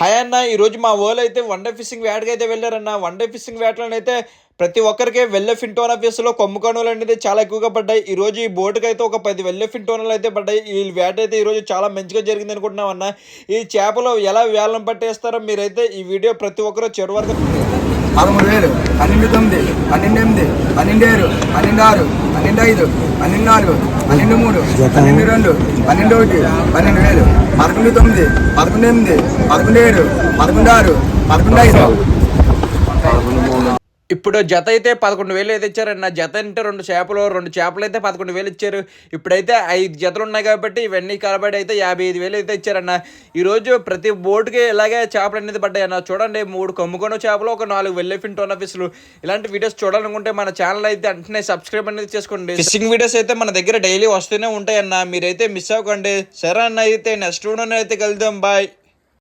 Hi అన్న ఈరోజు మా వాళ్ళు అయితే వన్ డే ఫిషింగ్ వేటకి అయితే వెళ్ళారన్న. వన్ డే ఫిషింగ్ వేటలను అయితే ప్రతి ఒక్కరికి వెళ్ళే ఫింటోనా ఫిష్లో కొమ్ము కణువులు అనేది చాలా ఎక్కువగా పడ్డాయి. ఈ రోజు ఈ బోటుకి అయితే ఒక పది వెళ్ళే ఫింటోనాలు అయితే పడ్డాయి. ఈ వేట అయితే ఈరోజు చాలా మంచిగా జరిగింది అనుకుంటున్నాం అన్న. ఈ చేపలు ఎలా వేలం పట్టేస్తారో మీరైతే ఈ వీడియో ప్రతి ఒక్కరూ చివరి వరకు పదమూడు వేలు పన్నెండు తొమ్మిది పన్నెండు ఎనిమిది పన్నెండు ఏడు పన్నెండు ఆరు పన్నెండు ఐదు పన్నెండు నాలుగు పన్నెండు మూడు పన్నెండు రెండు పన్నెండు ఒకటి పన్నెండు వేలు పదకొండు తొమ్మిది పదకొండు ఎనిమిది పదకొండు ఏడు పదకొండు ఆరు పదకొండు ఐదు. ఇప్పుడు జత అయితే పదకొండు వేలు అయితే ఇచ్చారన్న జత అంటే రెండు చేపలు రెండు చేపలు అయితే పదకొండు వేలు ఇచ్చారు. ఇప్పుడైతే ఐదు జతలు ఉన్నాయి కాబట్టి ఇవన్నీ కలబడి అయితే యాభై ఐదు వేలు అయితే ఇచ్చారన్న. ఈరోజు ప్రతి బోటుకి ఇలాగే చేపలు అనేది పడ్డాయి అన్న చూడండి మూడు కొమ్ముకొన చేపలు ఒక నాలుగు వెళ్ళేఫిన్ టోన్ ఆఫీసులు. ఇలాంటి వీడియోస్ చూడాలనుకుంటే మన ఛానల్ అయితే వెంటనే సబ్స్క్రైబ్ అనేది చేసుకోండి. ఫిషింగ్ వీడియోస్ అయితే మన దగ్గర డైలీ వస్తూనే ఉంటాయన్న. మీరైతే మిస్ అవ్వకండి. సరే అన్న అయితే నెక్స్ట్ అయితే కలుద్దాం. బాయ్.